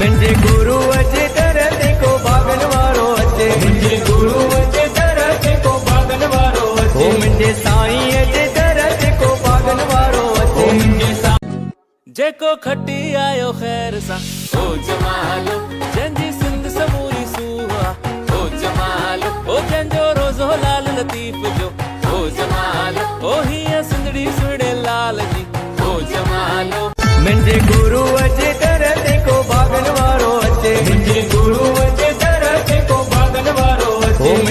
म्हणजे गुरु अचे तर ते को बागन वारो अचे. म्हणजे गुरु अचे तर ते को बागन वारो हो अचे म्हणजे साईं अचे तर ते को बागन वारो हो अचे म्हणजे सा जेको खटी आयो ख़ैर सां. ओ जमालो. जंहिंजी सिंध समूरी सुहा ओ जमालो. ओ जंहिंजो रोज़ो लाल लतीफ़ जो. ओ जमालो. ओ हीअं सिंधड़ी सुहिणे लाल जी. ओ जमालो. म्हणजे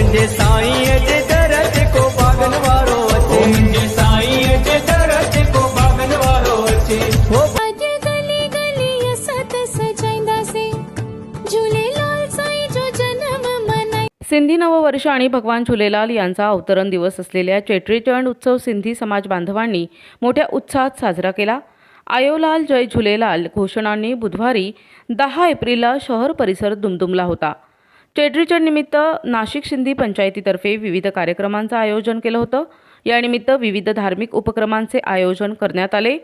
म्हणजे साईं अचे तर ते को बागन वारो अचे. म्हणजे साईं अचे तर ते को बागन वारो अचे. हो. अॼु गली गली सत सजाईंदासीं. झूलेलाल साईं जो जनम मनाई. सिंधी नववर्ष आणि भगवान झुलेलाल यांचा अवतरण दिवस असलेल्या चेट्रीचंड उत्सव सिंधी समाज बांधवांनी मोठ्या उत्साहात साजरा केला. आयोलाल जय झुलेलाल घोषणांनी बुधवारी दहा एप्रिलला शहर परिसर दुमदुमला होता. चेट्रीचंड निमित्त नाशिक शिंदी पंचायतीतर्फे विविध कार्यक्रमांचं आयोजन केलं होतं. यानिमित्त विविध धार्मिक उपक्रमांचे आयोजन करण्यात आले.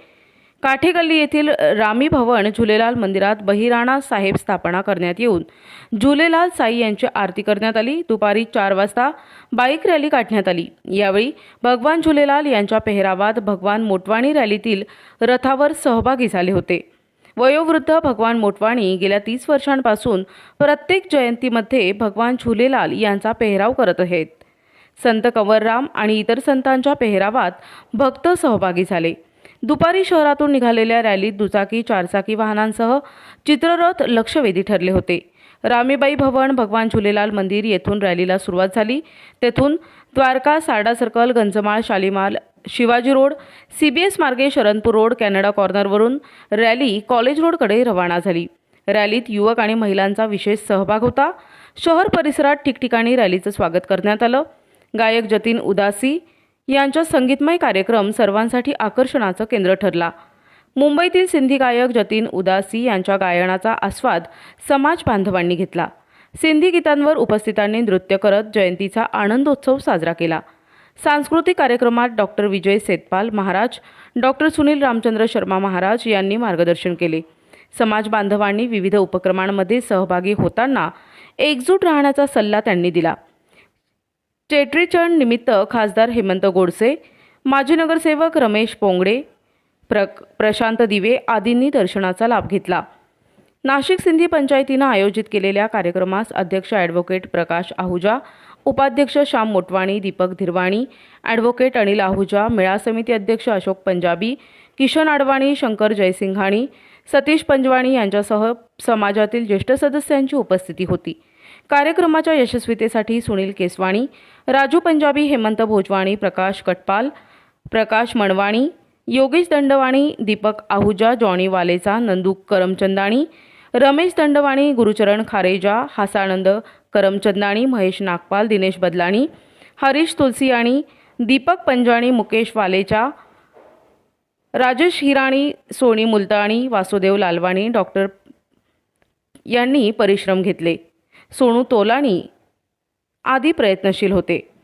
काठेगल्ली येथील रामी भवन झुलेलाल मंदिरात बहिराणा साहेब स्थापना करण्यात येऊन झुलेलाल साई यांची आरती करण्यात आली. दुपारी चार वाजता बाईक रॅली काढण्यात आली. यावेळी भगवान झुलेलाल यांच्या पेहरावात भगवान मोटवाणी रॅलीतील रथावर सहभागी झाले होते. वयोवृद्ध भगवान मोटवाणी गेल्या तीस वर्षांपासून प्रत्येक जयंतीमध्ये भगवान झुलेलाल यांचा पेहराव करत आहेत. संत कंवरराम आणि इतर संतांच्या पेहरावात भक्त सहभागी झाले. दुपारी शहरातून निघालेल्या रॅलीत दुचाकी चारचाकी वाहनांसह चित्ररथ लक्षवेधी ठरले होते. रामीबाई भवन भगवान झुलेलाल मंदिर येथून रॅलीला सुरुवात झाली. तेथून Dwarka Sarda circle Ganjmal Shalimar Shivaji road C B S मार्गे शरणपूर रोड कॅनडा कॉर्नरवरून रॅली कॉलेज रोडकडे रवाना झाली. रॅलीत युवक आणि महिलांचा विशेष सहभाग होता. शहर परिसरात ठिकठिकाणी रॅलीचं स्वागत करण्यात आलं. गायक जतीन उदासी यांचा संगीतमय कार्यक्रम सर्वांसाठी आकर्षणाचं केंद्र ठरला. मुंबईतील सिंधी गायक जतीन उदासी यांच्या गायनाचा आस्वाद समाज बांधवांनी घेतला. सिंधी गीतांवर उपस्थितांनी नृत्य करत जयंतीचा आनंदोत्सव साजरा केला. सांस्कृतिक कार्यक्रमात डॉक्टर विजय सेतपाल महाराज डॉक्टर सुनील रामचंद्र शर्मा महाराज यांनी मार्गदर्शन केले. समाज बांधवांनी विविध उपक्रमांमध्ये सहभागी होताना एकजूट राहण्याचा सल्ला त्यांनी दिला. चेट्रीचंड निमित्त खासदार हेमंत गोडसे माजी नगरसेवक रमेश पोंगडे प्र प्रशांत दिवे आदींनी दर्शनाचा लाभ घेतला. नाशिक सिंधी पंचायतीनं आयोजित केलेल्या कार्यक्रमास अध्यक्ष ॲडव्होकेट प्रकाश आहुजा उपाध्यक्ष श्याम मोटवाणी दीपक धिरवाणी ॲडव्होकेट अनिल आहुजा मेळा समिती अध्यक्ष अशोक पंजाबी किशन आडवाणी शंकर जयसिंघाणी सतीश पंजवाणी यांच्यासह समाजातील ज्येष्ठ सदस्यांची उपस्थिती होती. कार्यक्रमाच्या यशस्वीतेसाठी सुनील केसवाणी राजू पंजाबी हेमंत भोजवाणी प्रकाश कटपाल प्रकाश मणवाणी योगेश दंडवाणी दीपक आहुजा जॉनी वालेचा नंदू करमचंदाणी रमेश दंडवाणी गुरुचरण खारेजा हासानंद करमचंदाणी महेश नागपाल दिनेश बदलाणी हरीश तुलसियाणी दीपक पंजाणी मुकेश वालेचा राजेश हिराणी सोनी मुलताणी वासुदेव लालवाणी डॉक्टर यांनी परिश्रम घेतले. सोनू तोलाणी आदी प्रयत्नशील होते.